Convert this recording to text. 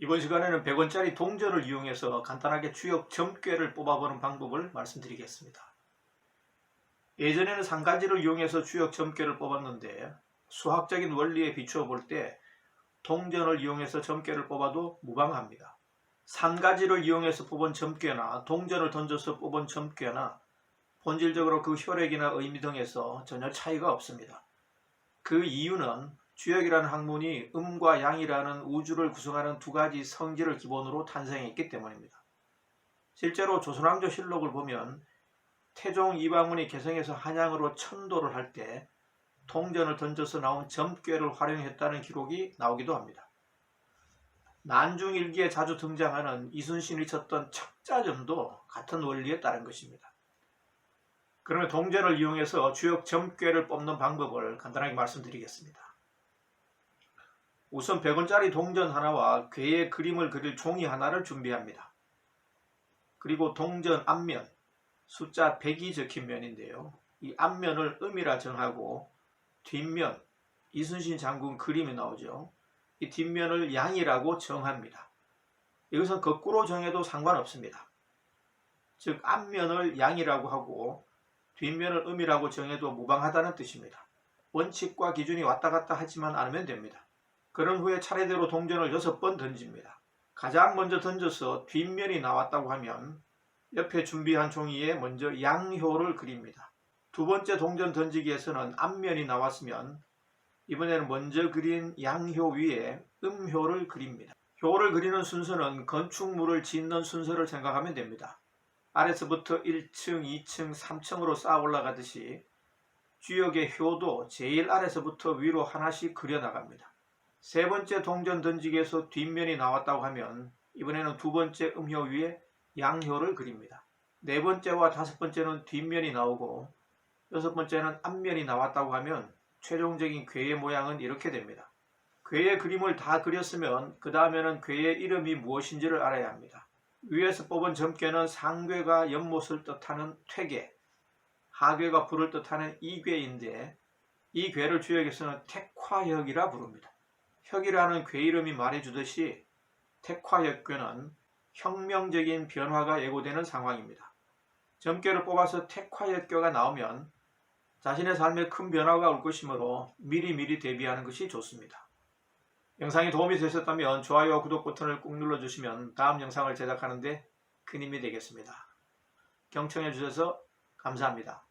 이번 시간에는 100원짜리 동전을 이용해서 간단하게 추역 점괘를 뽑아보는 방법을 말씀드리겠습니다. 예전에는 상가지를 이용해서 추역 점괘를 뽑았는데 수학적인 원리에 비추어 볼 때 동전을 이용해서 점괘를 뽑아도 무방합니다. 산가지를 이용해서 뽑은 점괘나 동전을 던져서 뽑은 점괘나 본질적으로 그 혈액이나 의미 등에서 전혀 차이가 없습니다. 그 이유는 주역이라는 학문이 음과 양이라는 우주를 구성하는 두 가지 성질을 기본으로 탄생했기 때문입니다. 실제로 조선왕조 실록을 보면 태종 이방문이 개성에서 한양으로 천도를 할 때 동전을 던져서 나온 점괘를 활용했다는 기록이 나오기도 합니다. 난중일기에 자주 등장하는 이순신이 쳤던 척자점도 같은 원리에 따른 것입니다. 그러면 동전을 이용해서 주역 점괘를 뽑는 방법을 간단하게 말씀드리겠습니다. 우선 100원짜리 동전 하나와 괴의 그림을 그릴 종이 하나를 준비합니다. 그리고 동전 앞면, 숫자 100이 적힌 면인데요. 이 앞면을 음이라 정하고 뒷면, 이순신 장군 그림이 나오죠. 이 뒷면을 양이라고 정합니다. 이것은 거꾸로 정해도 상관없습니다. 즉 앞면을 양이라고 하고 뒷면을 음이라고 정해도 무방하다는 뜻입니다. 원칙과 기준이 왔다 갔다 하지만 않으면 됩니다. 그런 후에 차례대로 동전을 6번 던집니다. 가장 먼저 던져서 뒷면이 나왔다고 하면 옆에 준비한 종이에 먼저 양효를 그립니다. 두 번째 동전 던지기에서는 앞면이 나왔으면 이번에는 먼저 그린 양효 위에 음효를 그립니다. 효를 그리는 순서는 건축물을 짓는 순서를 생각하면 됩니다. 아래서부터 1층, 2층, 3층으로 쌓아 올라가듯이 주역의 효도 제일 아래서부터 위로 하나씩 그려나갑니다. 세 번째 동전 던지기에서 뒷면이 나왔다고 하면 이번에는 두 번째 음효 위에 양효를 그립니다. 네 번째와 다섯 번째는 뒷면이 나오고 여섯 번째는 앞면이 나왔다고 하면 최종적인 괴의 모양은 이렇게 됩니다. 괴의 그림을 다 그렸으면 그 다음에는 괴의 이름이 무엇인지를 알아야 합니다. 위에서 뽑은 점괘는 상괴가 연못을 뜻하는 퇴괴, 하괴가 불을 뜻하는 이괴인데 이 괴를 주역에서는 택화혁이라 부릅니다. 혁이라는 괴 이름이 말해주듯이 택화혁괴는 혁명적인 변화가 예고되는 상황입니다. 점괘를 뽑아서 택화혁괴가 나오면 자신의 삶에 큰 변화가 올 것이므로 미리미리 대비하는 것이 좋습니다. 영상이 도움이 되셨다면 좋아요와 구독 버튼을 꾹 눌러주시면 다음 영상을 제작하는데 큰 힘이 되겠습니다. 경청해 주셔서 감사합니다.